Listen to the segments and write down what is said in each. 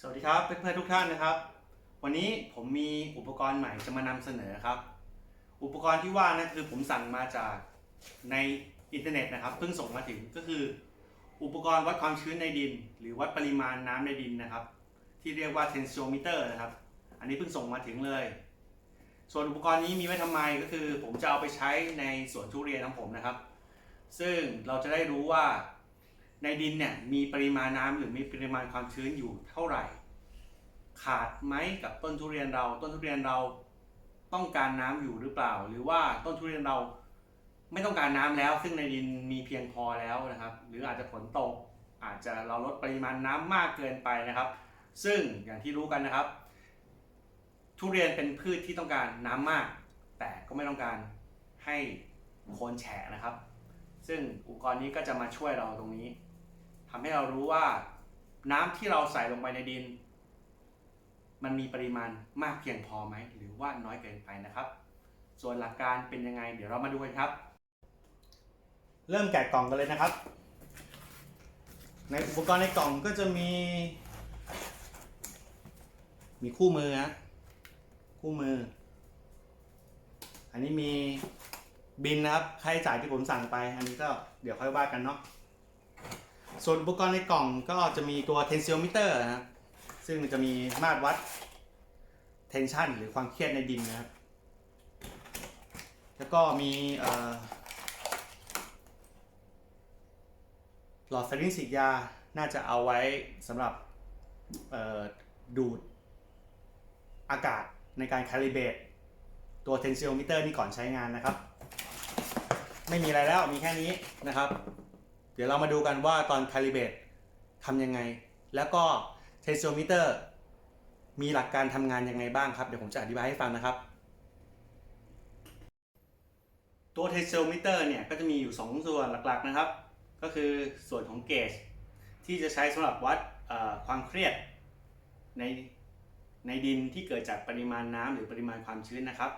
สวัสดีครับเพื่อนๆทุกท่านนะครับ วันนี้ผมมีอุปกรณ์ใหม่จะมานำเสนอครับ อุปกรณ์ที่ว่านะคือผมสั่งมาจากในอินเทอร์เน็ตนะครับเพิ่งส่งมาถึงก็คือ อุปกรณ์วัดความชื้นในดิน หรือวัดปริมาณน้ำในดินนะครับ ที่เรียกว่า tensiometer นะครับ อันนี้เพิ่งส่งมาถึงเลย ส่วนอุปกรณ์นี้มีไว้ทำไมก็คือ ผมจะเอาไปใช้ในสวนทุเรียนของผมนะครับ ซึ่งเราจะได้รู้ว่า ในดินเนี่ยมีปริมาณน้ำหรือมีปริมาณความชื้นอยู่เท่าไหร่ ขาดไหมกับต้นทุเรียนเรา ต้นทุเรียนเราต้องการน้ำอยู่หรือเปล่า หรือว่าต้นทุเรียนเราไม่ต้องการน้ำแล้ว ซึ่งในดินมีเพียงพอแล้วนะครับ หรืออาจจะฝนตกอาจจะเราลดปริมาณน้ำมากเกินไปนะครับ ซึ่งอย่างที่รู้กันนะครับ ทุเรียนเป็นพืชที่ต้องการน้ำมาก แต่ก็ไม่ต้องการให้โคนแฉะนะครับ ซึ่งอุปกรณ์นี้ก็จะมาช่วยเราตรงนี้ ทำให้เรารู้ว่าน้ำที่เราใส่ลงไปในดิน มันมีปริมาณมากเพียงพอไหม หรือว่าน้อยเกินไปนะครับ ส่วนหลักการเป็นยังไง เดี๋ยวเรามาดูกันครับ เริ่มแกะกล่องกันเลยนะครับ ในอุปกรณ์ในกล่องก็จะมี มีคู่มือนะคู่มือ อันนี้มีบินนะครับค่าใช้จ่ายที่ผมสั่งไป อันนี้ก็เดี๋ยวค่อยว่ากันเนาะ ส่วนอุปกรณ์ในกล่องก็จะมีตัว tensiometer นะครับซึ่งมันจะมีมาตรวัด tension หรือความเครียดในดินนะครับ แล้วก็มีหลอดไฟลิงฉียาน่าจะเอาไว้สำหรับดูดอากาศในการคาลิเบตตัว tensiometer นี่ก่อนใช้งานนะครับ ไม่มีอะไรแล้วมีแค่นี้นะครับ ดี๋ยวเรามาดูกันว่าตอนคาลิเบตทำยังไง แล้วก็เทนโซมิเตอร์มีหลักการทำงานยังไงบ้างครับ เดี๋ยวผมจะอธิบายให้ฟังนะครับ ตัวเทนโซมิเตอร์เนี่ยก็จะมีอยู่ 2 ส่วนหลักๆนะครับ ก็คือส่วนของเกจที่จะใช้สำหรับวัดความเครียดในในดินที่เกิดจากปริมาณน้ำหรือปริมาณความชื้นนะครับ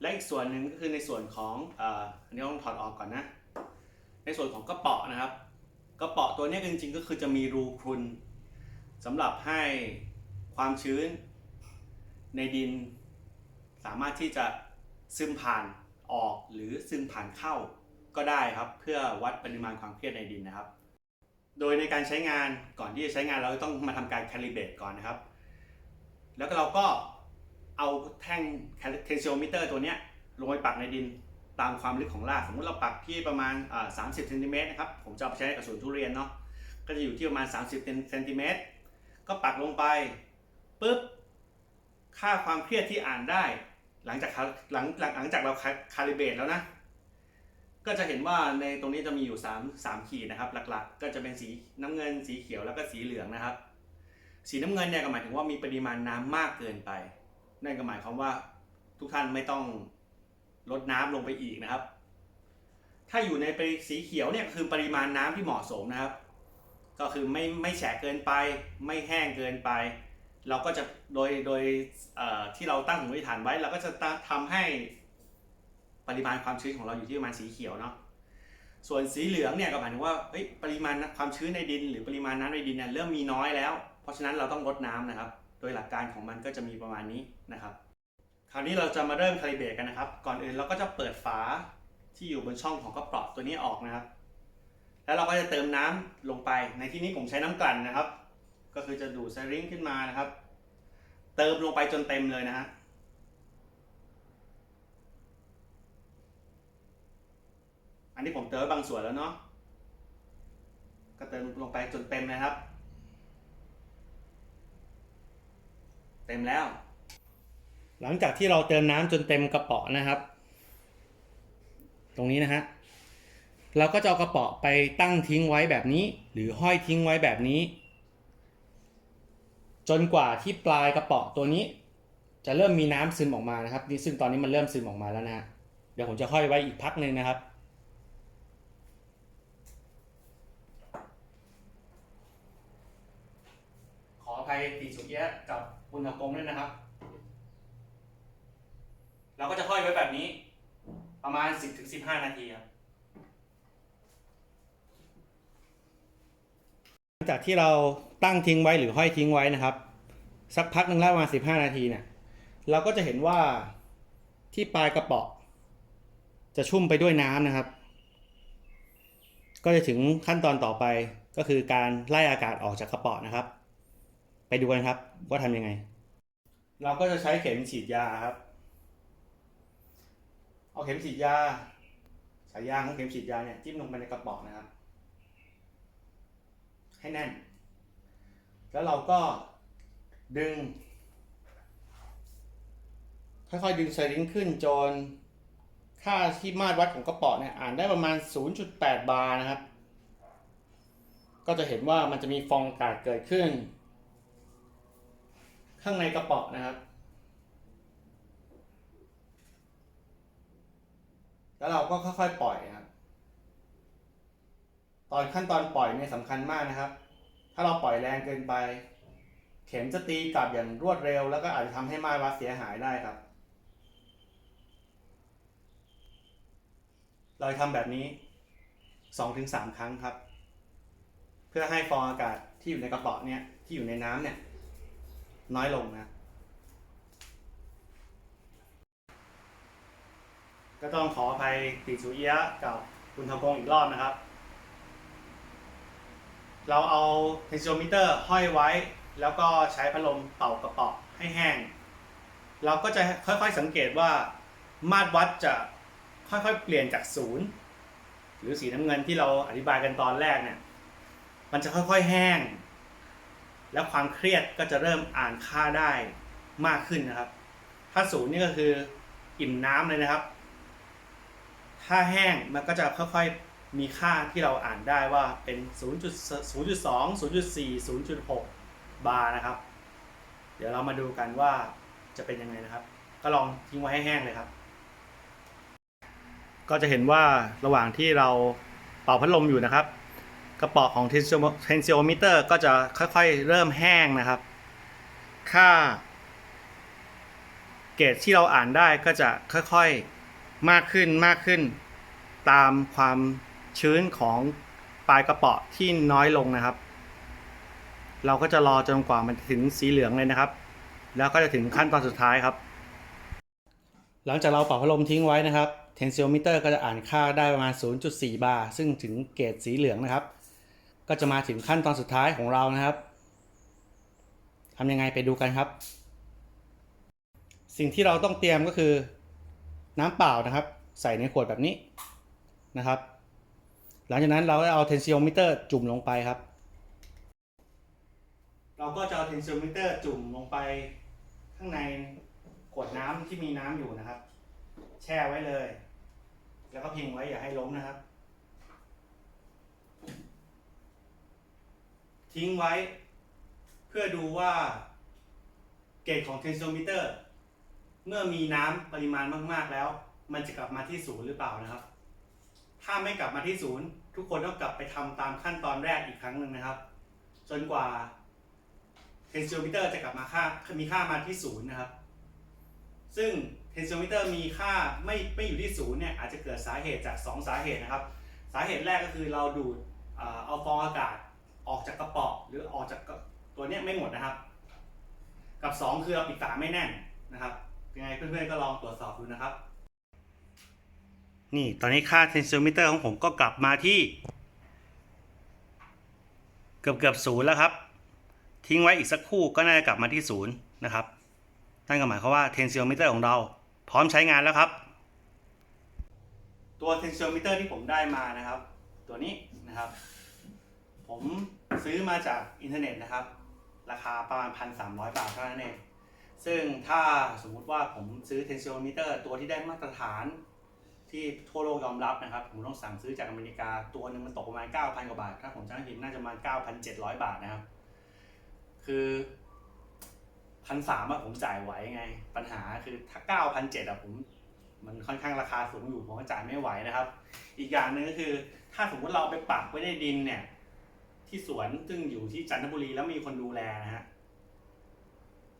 และอีกส่วนหนึ่งก็คือในส่วนของออันนี้ต้องถอดออกก่อนนะ ในส่วนของกระเป๋อนะครับ กระเป๋อตัวนี้จริงๆก็คือจะมีรูพรุนสำหรับให้ความชื้นในดิน สามารถที่จะซึมผ่านออกหรือซึมผ่านเข้าก็ได้ครับ เพื่อวัดปริมาณความเครียดในดินนะครับ โดยในการใช้งานก่อนที่จะใช้งานเราต้องมาทำการ calibrate ก่อนนะครับ แล้วก็เราก็เอาแท่ง tensiometer ตัวนี้ลงไปปักในดิน ตามความลึกของรากสมมติเราปักที่ประมาณ30เซนติเมตรนะครับผมจะเอาไปใช้กับสวนทุเรียนเนาะก็จะอยู่ที่ประมาณ 30เซนติเมตรก็ปักลงไปปุ๊บค่าความเครียดที่อ่านได้ หลังจากหลังหลังหลังจากเราคาลิเบตแล้วนะ ก็จะเห็นว่าในตรงนี้จะมีอยู่ 3 3 ขีดนะครับ หลักๆ ก็จะเป็นสีน้ำเงินสีเขียวแล้วก็สีเหลืองนะครับ สีน้ำเงินเนี่ยก็หมายถึงว่ามีปริมาณน้ำมากเกินไป นั่นก็หมายความว่าทุกท่านไม่ต้อง ลดน้ำลงไปอีกนะครับ ถ้าอยู่ในสีเขียวเนี่ยคือปริมาณน้ำที่เหมาะสมนะครับ ก็คือไม่ไม่แฉะเกินไป ไม่แห้งเกินไป เราก็จะโดยโดยที่เราตั้งสมมติฐานไว้ เราก็จะทำให้ปริมาณความชื้นของเราอยู่ที่ประมาณสีเขียวเนาะส่วนสีเหลืองเนี่ยก็หมายถึงว่าปริมาณความชื้นในดิน หรือปริมาณน้ำในดินเนี่ยเริ่มมีน้อยแล้ว เพราะฉะนั้นเราต้องลดน้ำนะครับ โดยหลักการของมันก็จะมีประมาณนี้นะครับ ราวนี้เราจะมาเริ่มคาลิเบรตกันนะครับ ก่อนอื่นเราก็จะเปิดฝาที่อยู่บนช่องของกระป๋อตัวนี้ออกนะครับ แล้วเราก็จะเติมน้ำลงไป ในที่นี้ผมใช้น้ำกลั่นนะครับ ก็คือจะดูดไซริงขึ้นมานะครับ เติมลงไปจนเต็มเลยนะฮะอันนี้ผมเติมบางส่วนแล้วเนาะ ก็เติมลงไปจนเต็มนะครับ เต็มแล้ว หลังจากที่เราเติมน้ำจนเต็มกระป๋อนะครับ ตรงนี้นะฮะเราก็จะเอากระป๋อไปตั้งทิ้งไว้แบบนี้ หรือห้อยทิ้งไว้แบบนี้ จนกว่าที่ปลายกระป๋อตัวนี้ จะเริ่มมีน้ำซึมออกมานะครับนี่ซึ่งตอนนี้มันเริ่มซึมออกมาแล้วนะฮะเดี๋ยวผมจะห้อยไว้อีกพักหนึ่งนะครับขออภัยติดสุดแยะกับอุณหภูมิด้วยนะครับ เราก็จะห้อยไว้แบบนี้ ประมาณ 10-15 นาทีครับหลังจากที่เราตั้งทิ้งไว้หรือห้อยทิ้งไว้นะครับ สักพักหนึ่งแล้วประมาณสิบห้านาทีเนี่ยเราก็จะเห็นว่าที่ปลายกระป๋อจะชุ่มไปด้วยน้ำนะครับ ก็จะถึงขั้นตอนต่อไปก็คือการไล่อากาศออกจากกระป๋อนะครับ ไปดูกันครับว่าทำยังไง เราก็จะใช้เข็มฉีดยาครับ เอาเข็มฉีดยาสายยางของเข็มฉีดยาเนี่ยจิ้มลงไปในกระป๋องนะครับ ให้แน่น แล้วเราก็ดึง ค่อยๆดึงสลิงขึ้นจนค่าที่มาตรวัดของกระป๋องเนี่ยอ่านได้ประมาณ 0.8 บาร์นะครับ ก็จะเห็นว่ามันจะมีฟองอากาศเกิดขึ้น ข้างในกระป๋องนะครับ แล้วเราก็ค่อยๆปล่อยครับ ตอนขั้นตอนปล่อยเนี่ยสำคัญมากนะครับ ถ้าเราปล่อยแรงเกินไป เข็มจะตีกลับอย่างรวดเร็ว แล้วก็อาจจะทำให้ไมาตรวัดเสียหายได้ครับ เราทำแบบนี้ 2-3 ครั้งครับ เพื่อให้ฟองอากาศที่อยู่ในกระป๋อเนี่ยที่อยู่ในน้ำเนี่ยน้อยลงนะ ก็ต้องขออภัยติสุเอียะกับคุณทองพงอีกรอบนะครับ เราเอาเทนซิโอมิเตอร์ห้อยไว้ แล้วก็ใช้พัดลมเป่ากระป๋อให้แห้ง เราก็จะค่อยๆสังเกตว่ามาตรวัดจะค่อยๆเปลี่ยนจากศูนย์หรือสีน้ำเงินที่เราอธิบายกันตอนแรกเนี่ย มันจะค่อยๆแห้ง แล้วความเครียดก็จะเริ่มอ่านค่าได้มากขึ้นนะครับ ถ้าศูนย์นี่ก็คืออิ่มน้ำเลยนะครับ ถ้าแห้งมันก็จะค่อยๆมีค่าที่เราอ่านได้ว่าเป็น0.2 0.4 0.6 บาร์นะครับ เดี๋ยวเรามาดูกันว่าจะเป็นยังไงนะครับ ก็ลองทิ้งไว้ให้แห้งเลยครับ ก็จะเห็นว่าระหว่างที่เราเป่าพัดลมอยู่นะครับ กระป๋อของ tensiometer ก็จะค่อยๆเริ่มแห้งนะครับ ค่า เกรดที่เราอ่านได้ก็จะค่อยๆ มากขึ้นมากขึ้น ตามความชื้นของปลายกระเป๋อที่น้อยลงนะครับ เราก็จะรอจนกว่ามันถึงสีเหลืองเลยนะครับ แล้วก็จะถึงขั้นตอนสุดท้ายครับ หลังจากเราเป่าพัดลมทิ้งไว้นะครับ tensiometer ก็จะอ่านค่าได้ประมาณ 0.4 บาร์ซึ่งถึงเกรดสีเหลืองนะครับ ก็จะมาถึงขั้นตอนสุดท้ายของเรานะครับทำยังไงไปดูกันครับ สิ่งที่เราต้องเตรียมก็คือ น้ำเปล่านะครับ ใส่ในขวดแบบนี้นะครับ หลังจากนั้นเราก็เอา tensiometer จุ่มลงไปครับ เราก็จะเอา tensiometer จุ่มลงไปข้างในขวดน้ำที่มีน้ำอยู่นะครับ แช่ไว้เลย แล้วก็พิงไว้อย่าให้ล้มนะครับ ทิ้งไว้ เพื่อดูว่าเกรดของ tensiometer เเมื่อมีน้ำปริมาณมากๆแล้ว มันจะกลับมาที่ศูนย์หรือเปล่านะครับ ถ้าไม่กลับมาที่ศูนย์ทุกคนต้องกลับไปทำตามขั้นตอนแรกอีกครั้งหนึ่งนะครับ จนกว่า tensiometer จะกลับมาค่ามีค่ามาที่ศูนย์นะครับ ซึ่ง tensiometer มีค่าไม่ไม่อยู่ที่ศูนย์เนี่ยอาจจะเกิดสาเหตุจาก 2 สาเหตุนะครับ สาเหตุแรกก็คือเราดูดเอาฟองอากาศออกจากกระป๋อหรือออกจากตัวเนี้ยไม่หมดนะครับ กับ 2 คือเราปิดฝาไม่แน่นนะครับ ยังไงเพื่อนๆก็ลองตรวจสอบดูนะครับ นี่ตอนนี้ค่า tensiometer ของผมก็กลับมาที่ เกือบเกือบศูนย์แล้วครับ ทิ้งไว้อีกสักครู่ก็น่าจะกลับมาที่ศูนย์นะครับนั่นก็หมายความว่า tensiometer ของเรา พร้อมใช้งานแล้วครับ ตัว tensiometer ที่ผมได้มานะครับ ตัวนี้นะครับ ผมซื้อมาจากอินเทอร์เน็ตนะครับ ราคาประมาณ 1,300 บาทเท่านั้นเอง ซึ่งถ้าสมมุติว่าผมซื้อ tensiometer ตัวที่ได้มาตรฐานที่ทั่วโลกยอมรับนะครับ ผมต้องสั่งซื้อจากอเมริกา ตัวหนึ่งมันตกประมาณ 9,000 กว่าบาท ถ้าผมจำไม่ผิดน่าจะประมาณ 9,700 บาทนะครับ คือพันสามผมจ่ายไหวไง ปัญหาคือถ้าเก้าพันเจ็ดอะผม มันค่อนข้างราคาสูงอยู่ผมก็จ่ายไม่ไหวนะครับ อีกอย่างหนึ่งก็คือ ถ้าสมมติเราเอาไปปักไว้ในดินเนี่ย ที่สวนซึ่งอยู่ที่จันทบุรีแล้วมีคนดูแลนะฮะ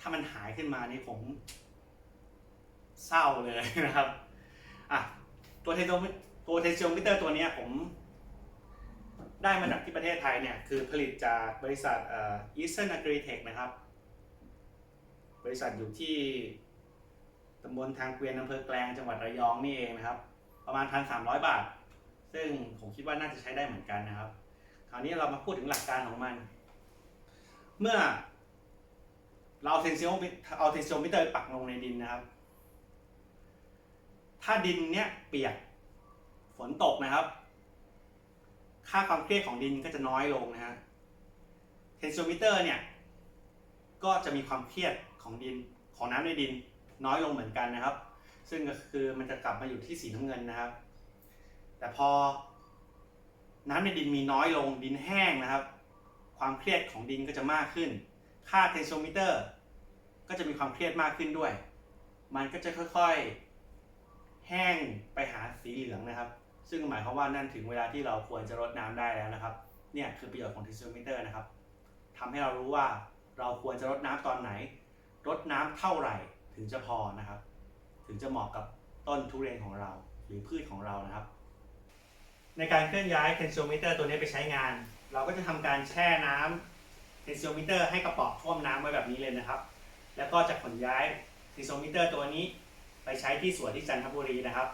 ถ้ามันหายขึ้นมานี่ผมเศร้าเลยนะครับอะตัวเทนโซตัวเทนโซมิเตอร์ตัวนี้ผม ได้มาจากที่ประเทศไทยเนี่ย คือผลิตจากบริษัทเอ่อ Eastern Agritech นะครับ บริษัทอยู่ที่ตำบลทางเกวียนอำเภอแกลงจังหวัดระยองนี่เองนะครับ ประมาณ1,300บาท ซึ่งผมคิดว่าน่าจะใช้ได้เหมือนกันนะครับ คราวนี้เรามาพูดถึงหลักการของมัน เมื่อ เราเอาเทนซิโอเอาเทนซิโอมิเตอร์ปักลงในดินนะครับ ถ้าดินเนี้ยเปียกฝนตกนะครับ ค่าความเครียดของดินก็จะน้อยลงนะฮะเทนซิโอมิเตอร์เนี่ยก็จะมีความเครียดของดินของน้ำในดินน้อยลงเหมือนกันนะครับ ซึ่งก็คือมันจะกลับมาอยู่ที่สีน้ำเงินนะครับ แต่พอน้ำในดินมีน้อยลงดินแห้งนะครับ ความเครียดของดินก็จะมากขึ้น ค่าเทนโซมิเตอร์ ก็จะมีความเครียดมากขึ้นด้วย มันก็จะค่อยๆ แห้งไปหาสีเหลืองนะครับ ซึ่งหมายความว่านั่นถึงเวลาที่เราควรจะรดน้ำได้แล้วนะครับ เนี่ยคือประโยชน์ของเทนโซมิเตอร์นะครับทำให้เรารู้ว่าเราควรจะรดน้ำตอนไหนรดน้ำเท่าไหร่ถึงจะพอนะครับ ถึงจะเหมาะกับต้นทุเรียนของเราหรือพืชของเรานะครับ ในการเคลื่อนย้ายเทนโซมิเตอร์ตัวนี้ไปใช้งาน เราก็จะทำการแช่น้ำ เทนโซมิเตอร์ให้กระป๋องท่วมน้ำไว้แบบนี้เลยนะครับ แล้วก็จะขนย้ายเทนโซมิเตอร์ตัวนี้ไปใช้ที่สวนที่จันทบุรีนะครับ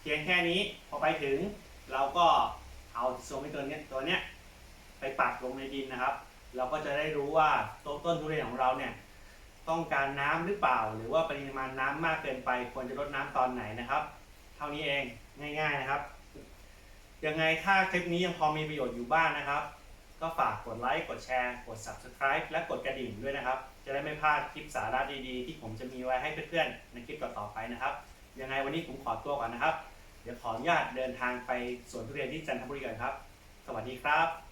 เพียงแค่นี้พอไปถึงเราก็เอาเทนโซมิเตอร์เนี้ยตัวเนี้ยไปปักลงในดินนะครับ เราก็จะได้รู้ว่าต้นต้นทุเรียนของเราเนี่ยต้องการน้ำหรือเปล่า หรือว่าปริมาณน้ำมากเกินไปควรจะลดน้ำตอนไหนนะครับ เท่านี้เองง่าย ๆนะครับยังไงถ้าคลิปนี้ยังพอมีประโยชน์อยู่บ้างนะครับ ก็ฝากกดไลค์ กดแชร์ กด subscribe และกดกระดิ่งด้วยนะครับ จะได้ไม่พลาดคลิปสาระดีๆ ที่ผมจะมีไว้ให้เพื่อนๆ ในคลิปต่อๆไปนะครับ ยังไงวันนี้ผมขอตัวก่อนนะครับ เดี๋ยวขออนุญาตเดินทางไปสวนทุเรียนที่จันทบุรีก่อนครับ สวัสดีครับ